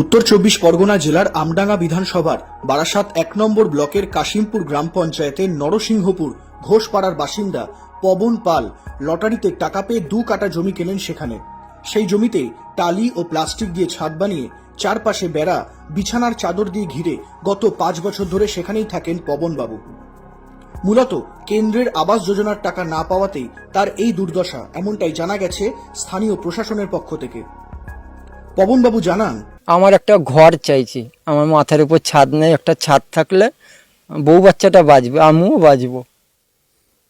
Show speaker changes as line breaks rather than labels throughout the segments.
উত্তর চব্বিশ পরগনা জেলার আমডাঙ্গা বিধানসভার বারাসাত এক নম্বর ব্লকের কাশিমপুর গ্রাম পঞ্চায়েতের নরসিংহপুর ঘোষপাড়ার বাসিন্দা পবন পাল লটারিতে টাকা পেয়ে দু কাটা জমি কেনেন সেখানে। সেই জমিতে টালি ও প্লাস্টিক দিয়ে ছাদ বানিয়ে চারপাশে বেড়া, বিছানার চাদর দিয়ে ঘিরে গত পাঁচ বছর ধরে সেখানেই থাকেন পবনবাবু। মূলত কেন্দ্রের আবাস যোজনার টাকা না পাওয়াতেই তার এই দুর্দশা, এমনটাই জানা গেছে স্থানীয় প্রশাসনের পক্ষ থেকে। পবনবাবু জানান,
আমার একটা ঘর চাইছি। আমার মাথার উপর ছাদ নেই, একটা ছাদ থাকলে বউ বাচ্চাটা বাঁচবে আমিও বাঁচবো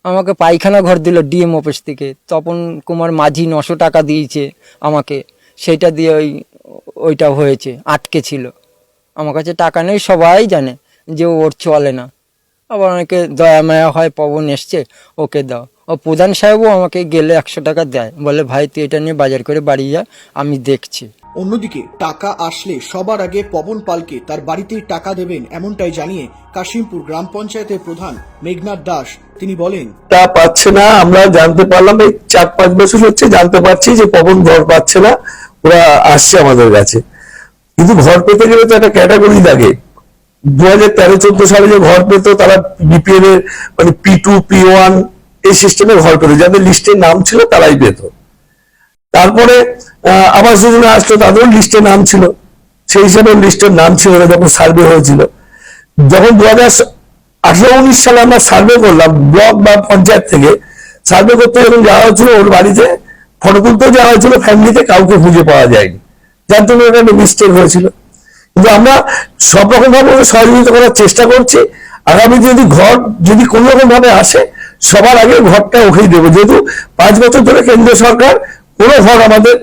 আমাকে পায়খানা ঘর দিল ডিএম অফিস থেকে। তপন কুমার মাঝি নশো টাকা দিয়েছে আমাকে। সেইটা দিয়ে ওই, ওইটা হয়েছে, আটকে ছিল। আমার কাছে টাকা নেই, সবাই জানে যে ওর চলে না। আবার অনেকে দয়া মায়া হয়, পবন এসছে, ওকে দাও। ও প্রধান সাহেবও আমাকে গেলে একশো টাকা দেয়। বলে ভাই তুই এটা নিয়ে বাজার করে বাড়ি যা আমি দেখছি।
অন্যদিকে টাকা আসলে সবার আগে পবন পালকে তার বাড়িতেই টাকা দেবেন এমনটাই জানিয়ে কাশিমপুর গ্রাম পঞ্চায়েতের প্রধান মেঘনাথ দাস তিনি বলেন
তা পাচ্ছে না আমরা জানতে পারলাম এই চার পাঁচ বছর হচ্ছে জানতে পারছি যে পবন ঘর পাচ্ছে না ওরা আসছে আমাদের কাছে। কিন্তু ঘর পেতে গেলে তো একটা ক্যাটাগরি লাগে। দু হাজার তেরো চোদ্দ সালে যে ঘর পেত তারা বিপিএল এর মানে পি টু পি ওয়ান এই সিস্টেমে ঘর পেত যাদের লিস্টে নাম ছিল তারাই পেত। তারপরে আবাস যোজনা আসলো, তাদেরও লিস্টে নাম ছিল। সেই হিসাবে লিস্টের নাম ছিল না যখন সার্ভে হয়েছিল। যখন দু হাজার আঠারো উনিশ সালে আমরা সার্ভে করলাম, ব্লক বা পঞ্চায়েত থেকে সার্ভে করতে যখন যাওয়া হয়েছিল ওর বাড়িতে ফটো তুলতেও যাওয়া হয়েছিল ফ্যামিলিতে কাউকে খুঁজে পাওয়া যায়নি। যার জন্য এটা একটা মিস্টেক হয়েছিল। কিন্তু আমরা সব রকম ভাবে সহযোগিতা করার চেষ্টা করছি। আগামী যদি ঘর যদি কোন রকম ভাবে আসে সবার আগে ঘরটা ওকেই দেবো। যেহেতু পাঁচ বছর ধরে কেন্দ্র সরকার কোনো ঘর আমাদের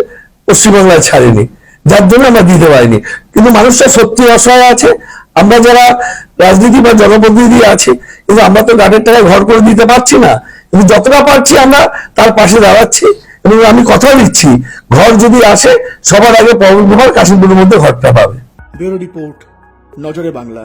পশ্চিমবাংলায় ছাড়েনি। যার জন্য আমরা দিতে পারিনি। কিন্তু মানুষটা সত্যি অসহায় আছে। আমরা যারা রাজনীতি বা জনপ্রতিনিধি আছি, কিন্তু আমরা তো গাড়ির টাকায় ঘর করে দিতে পারছি না। কিন্তু যতটা পারছি আমরা তার পাশে দাঁড়াচ্ছি এবং আমি কথা দিচ্ছি, ঘর যদি আসে, সবার আগে পবন কুমার কাশিমপুরের মধ্যে ঘরটা পাবে।
ব্যুরো রিপোর্ট, নজরে বাংলা।